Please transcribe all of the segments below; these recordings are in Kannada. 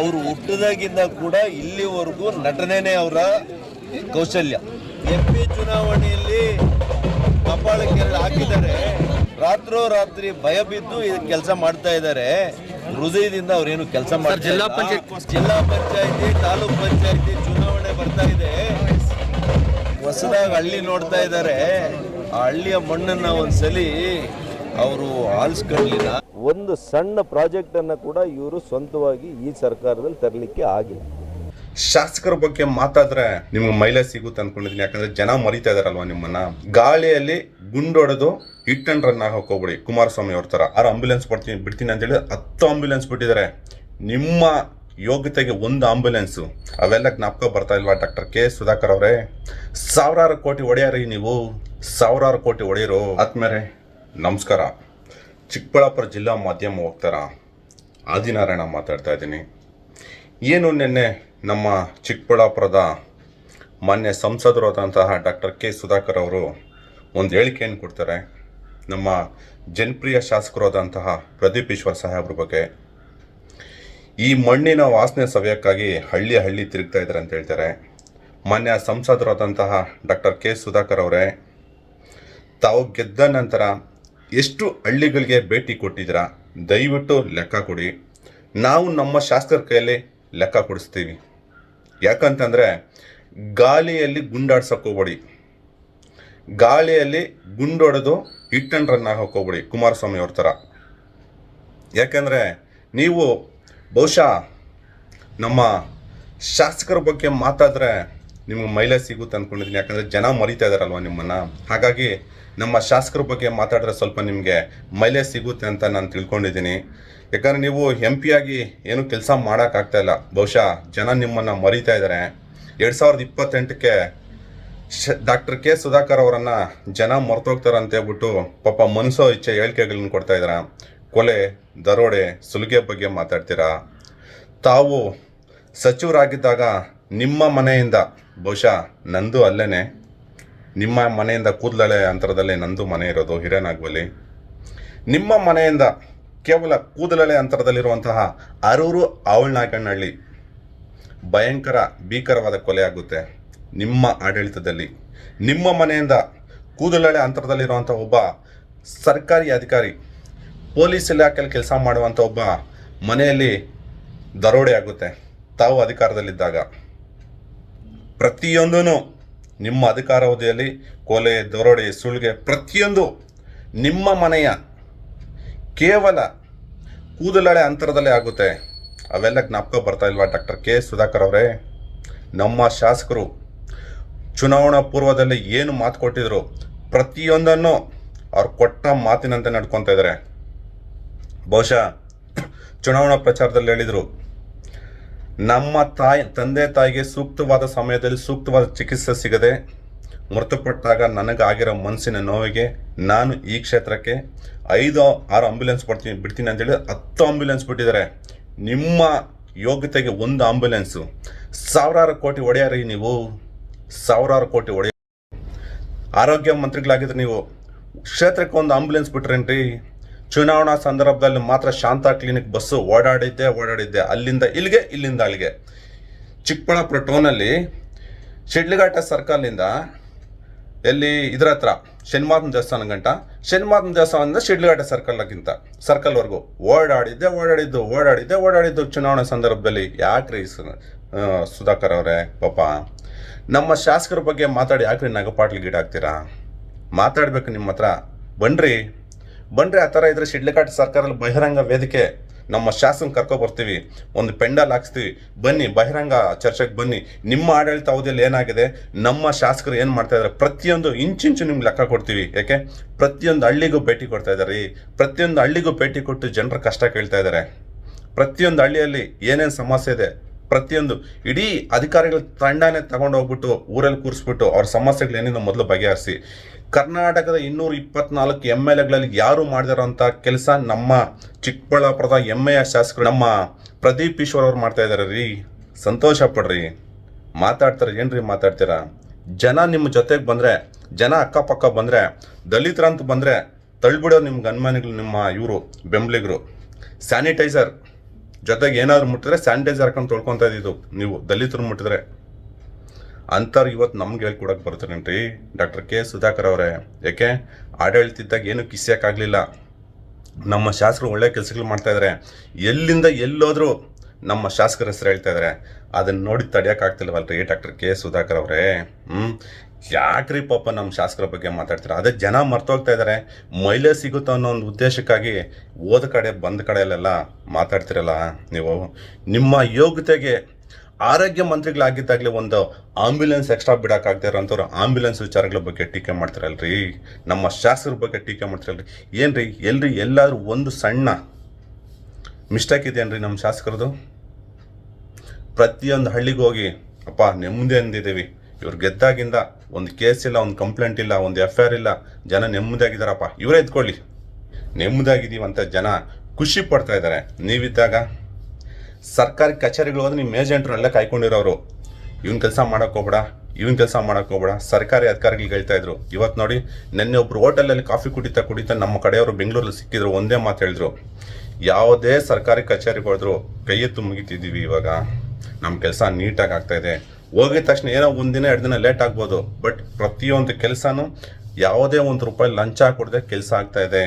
ಅವರು ಹುಟ್ಟಿದಾಗಿಂದ ಕೂಡ ಇಲ್ಲಿವರೆಗೂ ನಟನೆನೇ ಅವರ ಕೌಶಲ್ಯ. ಎಂ ಪಿ ಚುನಾವಣೆಯಲ್ಲಿ ಕಪಾಳಕ್ಕೆ ಹಾಕಿದರೆ ಹಾಕಿದ್ದಾರೆ. ರಾತ್ರೋ ರಾತ್ರಿ ಭಯ ಬಿದ್ದು ಕೆಲಸ ಮಾಡ್ತಾ ಇದ್ದಾರೆ. ಹೃದಯದಿಂದ ಅವ್ರೇನು ಕೆಲಸ ಮಾಡ್ತಾರೆ ಜಿಲ್ಲಾ ಪಂಚಾಯತ್- ಜಿಲ್ಲಾ ಪಂಚಾಯತಿ ತಾಲೂಕ್ ಪಂಚಾಯತಿ ಚುನಾವಣೆ ಬರ್ತಾ ಇದೆ. ಹೊಸದಾಗಿ ಹಳ್ಳಿ ನೋಡ್ತಾ ಇದ್ದಾರೆ. ಆ ಹಳ್ಳಿಯ ಮಣ್ಣನ್ನ ಒಂದ್ಸಲಿ ಅವರು ಆಲಿಸ್ಕೊಳ್ಳಿಲ್ಲ ಒಂದು ಸಣ್ಣ ಪ್ರಾಜೆಕ್ಟ್ ಅನ್ನು ಕೂಡ ಇವರು ಸ್ವಂತವಾಗಿ ಈ ಸರ್ಕಾರದಲ್ಲಿ ತರಲಿಕ್ಕೆ ಆಗಿಲ್ಲ. ಶಾಸಕರ ಬಗ್ಗೆ ಮಾತಾದ್ರೆ ನಿಮ್ಗೆ ಮೈಲೇಜ್ ಸಿಗುತ್ತೆ ಅನ್ಕೊಂಡಿದ್ದೀನಿ. ಯಾಕಂದ್ರೆ ಜನ ಮರಿತಾ ಇದಾರಲ್ವಾ ನಿಮ್ಮನ್ನ? ಗಾಳಿಯಲ್ಲಿ ಗುಂಡೊಡೆದು ಹಿಟ್ ಅಂಡ್ ರನ್ ಆಗಿ ಹೋಗ್ಬಿಡಿ ಕುಮಾರಸ್ವಾಮಿ ಅವ್ರ ತರ ಆರು ಆಂಬ್ಯುಲೆನ್ಸ್ ಬಿಡ್ತೀನಿ ಅಂತ ಹೇಳಿ ಹತ್ತು ಆಂಬ್ಯುಲೆನ್ಸ್ ಬಿಟ್ಟಿದ್ದಾರೆ. ನಿಮ್ಮ ಯೋಗ್ಯತೆಗೆ ಒಂದು ಆಂಬ್ಯುಲೆನ್ಸ್ ಅವೆಲ್ಲ ಜ್ಞಾಪಕ ಬರ್ತಾ ಇಲ್ವಾ ಡಾಕ್ಟರ್ ಕೆ ಸುಧಾಕರ್ ಅವರೇ? ಸಾವಿರಾರು ಕೋಟಿ ಒಡೆಯರಿ ನೀವು. ಸಾವಿರಾರು ಕೋಟಿ ಒಡೆಯರು. ಆದ್ಮೇಲೆ ನಮಸ್ಕಾರ. ಚಿಕ್ಕಬಳ್ಳಾಪುರ ಜಿಲ್ಲಾ ಮಾಧ್ಯಮ ವಕ್ತಾರ ಆದಿನಾರಾಯಣ ಮಾತಾಡ್ತಾ ಇದ್ದೀನಿ. ಏನು ನಿನ್ನೆ ನಮ್ಮ ಚಿಕ್ಕಬಳ್ಳಾಪುರದ ಮಾನ್ಯ ಸಂಸದರಾದಂತಹ ಡಾಕ್ಟರ್ ಕೆ ಸುಧಾಕರ್ ಅವರು ಒಂದು ಹೇಳಿಕೆಯನ್ನು ಕೊಡ್ತಾರೆ. ನಮ್ಮ ಜನಪ್ರಿಯ ಶಾಸಕರಾದಂತಹ ಪ್ರದೀಪ್ ಈಶ್ವರ್ ಸಾಹೇಬ್ರ ಬಗ್ಗೆ. ಈ ಮಣ್ಣಿನ ವಾಸನೆ ಸವ್ಯಕ್ಕಾಗಿ ಹಳ್ಳಿ ಹಳ್ಳಿ ತಿರುಗ್ತಾ ಇದ್ದಾರೆ ಅಂತ ಹೇಳ್ತಾರೆ. ಮಾನ್ಯ ಸಂಸದರಾದಂತಹ ಡಾಕ್ಟರ್ ಕೆ ಸುಧಾಕರ್ ಅವರೇ, ತಾವು ಗೆದ್ದ ನಂತರ ಎಷ್ಟು ಹಳ್ಳಿಗಳಿಗೆ ಭೇಟಿ ಕೊಟ್ಟಿದ್ದೀರಾ? ದಯವಿಟ್ಟು ಲೆಕ್ಕ ಕೊಡಿ. ನಾವು ನಮ್ಮ ಶಾಸ್ತ್ರರ ಕೈಯಲ್ಲಿ ಲೆಕ್ಕ ಕೊಡಿಸ್ತೀವಿ. ಯಾಕಂತಂದರೆ, ಗಾಳಿಯಲ್ಲಿ ಗುಂಡಾಡ್ಸೋಕ್ಕೋಗ್ಬೇಡಿ ಗಾಳಿಯಲ್ಲಿ ಗುಂಡೊಡೆದು ಹಿಟ್ ಅಂಡ್ ರನ್ ಆಗಿ ಹಾಕೋಬೇಡಿ ಕುಮಾರಸ್ವಾಮಿ ಅವ್ರ ಥರ. ಯಾಕಂದರೆ, ನೀವು ಬಹುಶಃ ನಮ್ಮ ಶಾಸಕರ ಬಗ್ಗೆ ಮಾತಾಡಿದ್ರೆ ನಿಮ್ಗೆ ಮೈಲೇಜ್ ಸಿಗುತ್ತೆ ಅಂದ್ಕೊಂಡಿದ್ದೀನಿ ಯಾಕಂದರೆ ಜನ ಮರಿತಾ ಇದಾರಲ್ವಾ ನಿಮ್ಮನ್ನು? ಹಾಗಾಗಿ ನಮ್ಮ ಶಾಸಕರ ಬಗ್ಗೆ ಮಾತಾಡಿದ್ರೆ ಸ್ವಲ್ಪ ನಿಮಗೆ ಮೈಲೇಜ್ ಸಿಗುತ್ತೆ ಅಂತ ನಾನು ತಿಳ್ಕೊಂಡಿದ್ದೀನಿ. ಯಾಕಂದರೆ ನೀವು ಎಂ ಪಿ ಆಗಿ ಏನು ಕೆಲಸ ಮಾಡೋಕ್ಕಾಗ್ತಾ ಇಲ್ಲ. ಬಹುಶಃ ಜನ ನಿಮ್ಮನ್ನು ಮರಿತಾ ಇದ್ದಾರೆ ಎರಡು ಸಾವಿರದ ಇಪ್ಪತ್ತೆಂಟಕ್ಕೆ ಶ, ಡಾಕ್ಟರ್ ಕೆ ಸುಧಾಕರ್ ಅವರನ್ನ ಜನ ಮರ್ತೋಗ್ತಾರಂತ ಹೇಳ್ಬಿಟ್ಟು ಪಾಪ ಮನಸೋ ಇಚ್ಛೆ ಹೇಳಿಕೆಗಳನ್ನ ಕೊಡ್ತಾ ಇದ್ದೀರಾ ಕೊಲೆ, ದರೋಡೆ, ಸುಲಿಗೆ ಬಗ್ಗೆ ಮಾತಾಡ್ತೀರಾ? ತಾವು ಸಚಿವರಾಗಿದ್ದಾಗ ನಿಮ್ಮ ಮನೆಯಿಂದ ಬಹುಶಃ ನಂದು ಅಲ್ಲೇನೆ. ನಿಮ್ಮ ಮನೆಯಿಂದ ಕೂದಲಳೆ ಅಂತರದಲ್ಲೇ ನಂದು ಮನೆ ಇರೋದು ಹಿರೇನಾಗ್ವಲ್ಲಿ. ನಿಮ್ಮ ಮನೆಯಿಂದ ಕೇವಲ ಕೂದಲಳೆ ಅಂತರದಲ್ಲಿರುವಂತಹ ಅರೂರು ಆವಳ್ನಾಗಣ್ಣಹಳ್ಳಿ ಭಯಂಕರ ಭೀಕರವಾದ ಕೊಲೆ ಆಗುತ್ತೆ ನಿಮ್ಮ ಆಡಳಿತದಲ್ಲಿ. ನಿಮ್ಮ ಮನೆಯಿಂದ ಕೂದಲಳೆ ಅಂತರದಲ್ಲಿರುವಂಥ ಒಬ್ಬ ಸರ್ಕಾರಿ ಅಧಿಕಾರಿ, ಪೊಲೀಸ್ ಇಲಾಖೆಯಲ್ಲಿ ಕೆಲಸ ಮಾಡುವಂಥ ಒಬ್ಬ ಮನೆಯಲ್ಲಿ ದರೋಡೆ ಆಗುತ್ತೆ ತಾವು ಅಧಿಕಾರದಲ್ಲಿದ್ದಾಗ. ಪ್ರತಿಯೊಂದೂ ನಿಮ್ಮ ಅಧಿಕಾರಾವಧಿಯಲ್ಲಿ ಕೊಲೆ, ದರೋಡೆ, ಸುಳ್ಗೆ ಪ್ರತಿಯೊಂದು ನಿಮ್ಮ ಮನೆಯ ಕೇವಲ ಕೂದಲಳೆ ಅಂತರದಲ್ಲೇ ಆಗುತ್ತೆ. ಅವೆಲ್ಲ ಜ್ಞಾಪಕ ಬರ್ತಾ ಇಲ್ವಾ ಡಾಕ್ಟರ್ ಕೆ ಸುಧಾಕರ್ ಅವರೇ? ನಮ್ಮ ಶಾಸಕರು ಚುನಾವಣಾ ಪೂರ್ವದಲ್ಲಿ ಏನು ಮಾತು ಕೊಟ್ಟಿದ್ರು ಪ್ರತಿಯೊಂದನ್ನು ಅವ್ರು ಕೊಟ್ಟ ಮಾತಿನಂತೆ ನಡ್ಕೊತಾ ಇದ್ದಾರೆ. ಬಹುಶಃ ಚುನಾವಣಾ ಪ್ರಚಾರದಲ್ಲಿ ಹೇಳಿದರು ನಮ್ಮ ತಾಯಿ, ತಂದೆ ತಾಯಿಗೆ ಸೂಕ್ತವಾದ ಸಮಯದಲ್ಲಿ ಸೂಕ್ತವಾದ ಚಿಕಿತ್ಸೆ ಸಿಗದೆ ಮೃತಪಟ್ಟಾಗ ನನಗಾಗಿರೋ ಮನಸ್ಸಿನ ನೋವಿಗೆ ನಾನು ಈ ಕ್ಷೇತ್ರಕ್ಕೆ ಐದು, ಆರು ಆಂಬ್ಯುಲೆನ್ಸ್ ಬಿಡ್ತೀನಿ ಬಿಡ್ತೀನಿ ಅಂತೇಳಿ ಹತ್ತು ಆಂಬ್ಯುಲೆನ್ಸ್ ಬಿಟ್ಟಿದ್ದಾರೆ. ನಿಮ್ಮ ಯೋಗ್ಯತೆಗೆ ಒಂದು ಆಂಬ್ಯುಲೆನ್ಸು ಸಾವಿರಾರು ಕೋಟಿ ಒಡೆಯಾರಿ ನೀವು. ಸಾವಿರಾರು ಕೋಟಿ ಒಡೆಯ ಆರೋಗ್ಯ ಮಂತ್ರಿಗಳಾಗಿದ್ರೆ ನೀವು. ಕ್ಷೇತ್ರಕ್ಕೆ ಒಂದು ಆಂಬ್ಯುಲೆನ್ಸ್ ಬಿಟ್ರೇನ್ರಿ? ಚುನಾವಣಾ ಸಂದರ್ಭದಲ್ಲಿ ಮಾತ್ರ ಶಾಂತ ಕ್ಲಿನಿಕ್ ಬಸ್ಸು ಓಡಾಡಿದ್ದೆ ಓಡಾಡಿದ್ದೆ, ಅಲ್ಲಿಂದ ಇಲ್ಲಿಗೆ, ಇಲ್ಲಿಂದ ಅಲ್ಲಿಗೆ. ಚಿಕ್ಕಬಳ್ಳಾಪುರ ಟೌನಲ್ಲಿ ಶಿಡ್ಲಘಾಟ ಸರ್ಕಲ್ನಿಂದ ಎಲ್ಲಿ ಇದ್ರ ಹತ್ರ ಶನಿಮಾತನ ದೇವಸ್ಥಾನ ಗಂಟ ಶನಿಮಾತನ ದೇವಸ್ಥಾನದಿಂದ ಶಿಡ್ಲಘಾಟ ಸರ್ಕಲ್ಗಿಂತ, ಸರ್ಕಲ್ವರೆಗೂ. ಓಡಾಡಿದ್ದೆ ಓಡಾಡಿದ್ದು ಓಡಾಡಿದ್ದೆ ಓಡಾಡಿದ್ದು ಚುನಾವಣಾ ಸಂದರ್ಭದಲ್ಲಿ ಯಾಕ್ರಿ ಸುಧಾಕರ್ ಅವರೇ, ಪಾಪ. ನಮ್ಮ ಶಾಸಕರ ಬಗ್ಗೆ ಮಾತಾಡಿ ಯಾಕ್ರಿ ನಗಪಾಟ್ಲಿ ಗೀಡಾಗ್ತೀರಾ? ಮಾತಾಡ್ಬೇಕು ನಿಮ್ಮ ಹತ್ರ. ಬನ್ರಿ. ಬನ್ರಿ ಆ ಥರ ಇದ್ರೆ ಶಿಡ್ಲಘಾಟ್ ಸರ್ಕಾರದಲ್ಲಿ ಬಹಿರಂಗ ವೇದಿಕೆ ನಮ್ಮ ಶಾಸನ ಕರ್ಕೊ ಬರ್ತೀವಿ. ಒಂದು ಪೆಂಡಲ್ ಹಾಕ್ಸ್ತೀವಿ. ಬನ್ನಿ, ಬಹಿರಂಗ ಚರ್ಚೆಗೆ ಬನ್ನಿ. ನಿಮ್ಮ ಆಡಳಿತ ಅವಧಿಯಲ್ಲಿ ಏನಾಗಿದೆ? ನಮ್ಮ ಶಾಸಕರು ಏನು ಮಾಡ್ತಾ ಇದ್ದಾರೆ ಪ್ರತಿಯೊಂದು ಇಂಚಿಂಚು ನಿಮ್ಗೆ ಲೆಕ್ಕ ಕೊಡ್ತೀವಿ. ಯಾಕೆ? ಪ್ರತಿಯೊಂದು ಹಳ್ಳಿಗೂ ಭೇಟಿ ಕೊಡ್ತಾ ಇದ್ದಾರೆ ಪ್ರತಿಯೊಂದು ಹಳ್ಳಿಗೂ ಭೇಟಿ ಕೊಟ್ಟು ಜನರ ಕಷ್ಟ ಕೇಳ್ತಾ ಇದ್ದಾರೆ ಪ್ರತಿಯೊಂದು ಹಳ್ಳಿಯಲ್ಲಿ ಏನೇನು ಸಮಸ್ಯೆ ಇದೆ? ಪ್ರತಿಯೊಂದು. ಇಡೀ ಅಧಿಕಾರಿಗಳ ತಂಡನೇ ತಗೊಂಡು ಹೋಗ್ಬಿಟ್ಟು ಊರಲ್ಲಿ ಕೂರಿಸ್ಬಿಟ್ಟು ಅವ್ರ ಸಮಸ್ಯೆಗಳು ಏನಿದೆ ಮೊದಲು ಬಗೆಹರಿಸಿ. ಕರ್ನಾಟಕದ ಇನ್ನೂರ ಇಪ್ಪತ್ನಾಲ್ಕು ಎಂ ಎಲ್ ಎಗಳಲ್ಲಿ ಯಾರು ಮಾಡಿದಾರಂಥ ಕೆಲಸ ನಮ್ಮ ಚಿಕ್ಕಬಳ್ಳಾಪುರದ ಎ ಶಾಸಕರು ನಮ್ಮ ಪ್ರದೀಪ್ ಈಶ್ವರ್ ಅವ್ರು ಮಾಡ್ತಾ ಇದ್ದಾರೆ ರೀ. ಸಂತೋಷ ಪಡ್ರಿ. ಮಾತಾಡ್ತಾರೆ, ಏನ್ರಿ ಮಾತಾಡ್ತೀರಾ? ಜನ ನಿಮ್ಮ ಜೊತೆಗೆ ಬಂದರೆ, ಜನ ಅಕ್ಕಪಕ್ಕ ಬಂದರೆ ದಲಿತರಂತ ಬಂದರೆ ತಳ್ಬಿಡೋ ನಿಮ್ಗೆ ಅನುಮಾನಿಗಳು ನಿಮ್ಮ ಇವರು, ಬೆಂಬಲಿಗರು. ಸ್ಯಾನಿಟೈಸರ್ ಜೊತೆಗೆ ಏನಾದ್ರು ಮುಟ್ಟಿದ್ರೆ ಸ್ಯಾನಿಟೈಸರ್ ಹಾಕೊಂಡು ತೊಳ್ಕೊತಾ ಇದ್ದಿದ್ದು ನೀವು, ದಲಿತರು ಮುಟ್ಟಿದ್ರೆ. ಅಂಥವ್ರು ಇವತ್ತು ನಮ್ಗೆ ಹೇಳ್ಕೊಡಕ್ಕೆ ಬರ್ತಾರೇನ್ರಿ ಡಾಕ್ಟರ್ ಕೆ ಸುಧಾಕರ್ ಅವರೇ. ಯಾಕೆ? ಆಡಳಿತಿದ್ದಾಗ ಏನು ಕಿಸ್ಯಕ್ಕಾಗಲಿಲ್ಲ ನಮ್ಮ ಶಾಸಕರು ಒಳ್ಳೆ ಕೆಲಸಗಳು ಮಾಡ್ತಾ ಇದ್ದಾರೆ ಎಲ್ಲಿಂದ ಎಲ್ಲೋದ್ರು ನಮ್ಮ ಶಾಸಕರ ಹೆಸರು ಹೇಳ್ತಾ ಇದ್ದಾರೆ ಅದನ್ನ ನೋಡಿ ತಡೆಯೋಕ್ಕಾಗ್ತಿಲ್ವಲ್ರಿ ಡಾಕ್ಟರ್ ಕೆ ಸುಧಾಕರ್ ಅವರೇ. ಹ್ಞೂ ಯಾಕ್ರಿ ಪಾಪ ನಮ್ಮ ಶಾಸಕರ ಬಗ್ಗೆ ಮಾತಾಡ್ತಾರೆ? ಅದೇ ಜನ ಮರ್ತೋಗ್ತಾ ಇದ್ದಾರೆ ಮೈಲೇ ಸಿಗುತ್ತೋ ಅನ್ನೋ ಒಂದು ಉದ್ದೇಶಕ್ಕಾಗಿ ಓದ ಕಡೆ ಬಂದ ಕಡೆಯಲ್ಲೆಲ್ಲ ಮಾತಾಡ್ತಿರಲ್ಲ ನೀವು. ನಿಮ್ಮ ಯೋಗ್ಯತೆಗೆ ಆರೋಗ್ಯ ಮಂತ್ರಿಗಳಾಗಿದ್ದಾಗಲೇ ಒಂದು ಆಂಬ್ಯುಲೆನ್ಸ್ ಎಕ್ಸ್ಟ್ರಾ ಬಿಡೋಕ್ಕಾಗದೇ ಇರೋಂಥವ್ರು ಆಂಬ್ಯುಲೆನ್ಸ್ ವಿಚಾರಗಳ ಬಗ್ಗೆ ಟೀಕೆ ಮಾಡ್ತಾರಲ್ರಿ? ನಮ್ಮ ಶಾಸಕರ ಬಗ್ಗೆ ಟೀಕೆ ಮಾಡ್ತಾರಲ್ರಿ? ರೀ ಎಲ್ರಿ ಎಲ್ಲಾದರೂ ಒಂದು ಸಣ್ಣ ಮಿಸ್ಟೇಕ್ ಇದೆಯೇನ್ರಿ ನಮ್ಮ ಶಾಸಕರದು? ಪ್ರತಿಯೊಂದು ಹಳ್ಳಿಗೆ ಹೋಗಿ, ಅಪ್ಪ ನೆಮ್ಮದಿ ಅಂದಿದ್ದೀವಿ. ಇವ್ರು ಗೆದ್ದಾಗಿಂದ ಒಂದು ಕೇಸ್ ಇಲ್ಲ, ಒಂದು ಕಂಪ್ಲೇಂಟ್ ಇಲ್ಲ, ಒಂದು ಎಫ್ ಇಲ್ಲ. ಜನ ನೆಮ್ಮದಿಯಾಗಿದ್ದಾರಪ್ಪ ಇವರೇ ಎತ್ಕೊಳ್ಳಿ ಅಂತ ಜನ ಖುಷಿ ಪಡ್ತಾ ಇದ್ದಾರೆ. ನೀವಿದ್ದಾಗ ಸರ್ಕಾರಿ ಕಚೇರಿಗಳು ಹೋದ್ರೆ ನಿಮ್ಮ ಏಜೆಂಟ್ರನ್ನೆಲ್ಲ ಕಾಯ್ಕೊಂಡಿರೋರು. ಇವನ್ ಕೆಲಸ ಮಾಡಕ್ ಹೋಗ್ಬೇಡ, ಇವನ್ ಕೆಲಸ ಮಾಡಕ್ ಹೋಗ್ಬೇಡ, ಸರ್ಕಾರಿ ಅಧಿಕಾರಿಗಳು ಹೇಳ್ತಾ ಇದ್ರು. ಇವತ್ತು ನೋಡಿ, ನಿನ್ನೆ ಒಬ್ರು ಹೋಟೆಲಲ್ಲಿ ಕಾಫಿ ಕುಡಿತಾ ಕುಡಿತಾ ನಮ್ಮ ಕಡೆಯವರು ಬೆಂಗಳೂರಲ್ಲಿ ಸಿಕ್ಕಿದ್ರು, ಒಂದೇ ಮಾತು ಹೇಳಿದ್ರು. ಯಾವುದೇ ಸರ್ಕಾರಿ ಕಚೇರಿಗೆ ಹೋದ್ರು ಕೈ ಎತ್ತು ಮುಗಿತಿದ್ದೀವಿ ಇವಾಗ. ನಮ್ಮ ಕೆಲಸ ನೀಟಾಗಿ ಆಗ್ತಾ ಇದೆ. ಹೋಗಿದ ತಕ್ಷಣ ಏನೋ ಒಂದಿನ ಎರಡು ದಿನ ಲೇಟ್ ಆಗ್ಬೋದು. ಬಟ್ ಪ್ರತಿಯೊಂದು ಕೆಲಸನೂ ಯಾವುದೇ ಒಂದು ರೂಪಾಯಿ ಲಂಚ ಕೊಡದೆ ಕೆಲಸ ಆಗ್ತಾ ಇದೆ.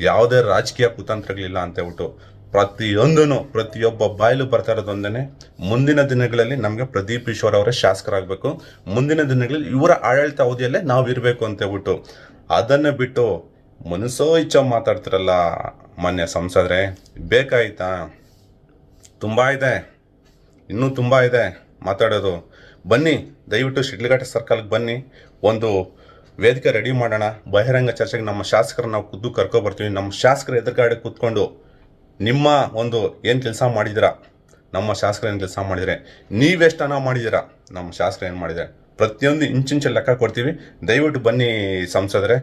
ಯಾವುದೇ ರಾಜಕೀಯ ಕುತಂತ್ರಗಳಿಲ್ಲ ಅಂತ ಹೇಳ್ಬಿಟ್ಟು. ಪ್ರತಿಯೊಂದೂ ಪ್ರತಿಯೊಬ್ಬ ಬಾಯಲು ಬರ್ತಾ ಇರೋದೊಂದೇ ಮುಂದಿನ ದಿನಗಳಲ್ಲಿ ನಮಗೆ ಪ್ರದೀಪ್ ಈಶ್ವರ್ ಅವರೇ ಶಾಸಕರಾಗಬೇಕು. ಮುಂದಿನ ದಿನಗಳಲ್ಲಿ ಇವರ ಆಡಳಿತ ಅವಧಿಯಲ್ಲೇ ನಾವು ಇರಬೇಕು ಅಂತ ಹೇಳ್ಬಿಟ್ಟು ಅದನ್ನು ಬಿಟ್ಟು ಮನಸ್ಸೋ ಇಚ್ಛ ಮಾತಾಡ್ತಿರಲ್ಲ ಮಾನ್ಯ ಸಂಸದ್ರೆ, ಬೇಕಾಯ್ತಾ? ತುಂಬ ಇದೆ. ಇನ್ನೂ ತುಂಬ ಇದೆ ಮಾತಾಡೋದು. ಬನ್ನಿ, ದಯವಿಟ್ಟು ಶಿಡ್ಲಘಟ್ಟ ಸರ್ಕಲ್ಗೆ ಬನ್ನಿ. ಒಂದು ವೇದಿಕೆ ರೆಡಿ ಮಾಡೋಣ. ಬಹಿರಂಗ ಚರ್ಚೆಗೆ ನಮ್ಮ ಶಾಸಕರನ್ನ ನಾವು ಖುದ್ದು ಕರ್ಕೊಬರ್ತೀವಿ ನಮ್ಮ ಶಾಸಕರ ಎದುರುಗಡೆ ಕೂತ್ಕೊಂಡು ನಿಮ್ಮ ಒಂದು ಏನು ಕೆಲಸ ಮಾಡಿದಿರಾ ನಮ್ಮ ಶಾಸಕರು ಏನು ಕೆಲಸ ಮಾಡಿದರೆ? ನೀವೆಷ್ಟು ಹಣ ಮಾಡಿದ್ದೀರಾ? ನಮ್ಮ ಶಾಸಕರು ಏನು ಮಾಡಿದ್ದಾರೆ ಪ್ರತಿಯೊಂದು ಇಂಚಿಂಚು ಲೆಕ್ಕ ಕೊಡ್ತೀವಿ. ದಯವಿಟ್ಟು ಬನ್ನಿ ಸಂಸದರೇ.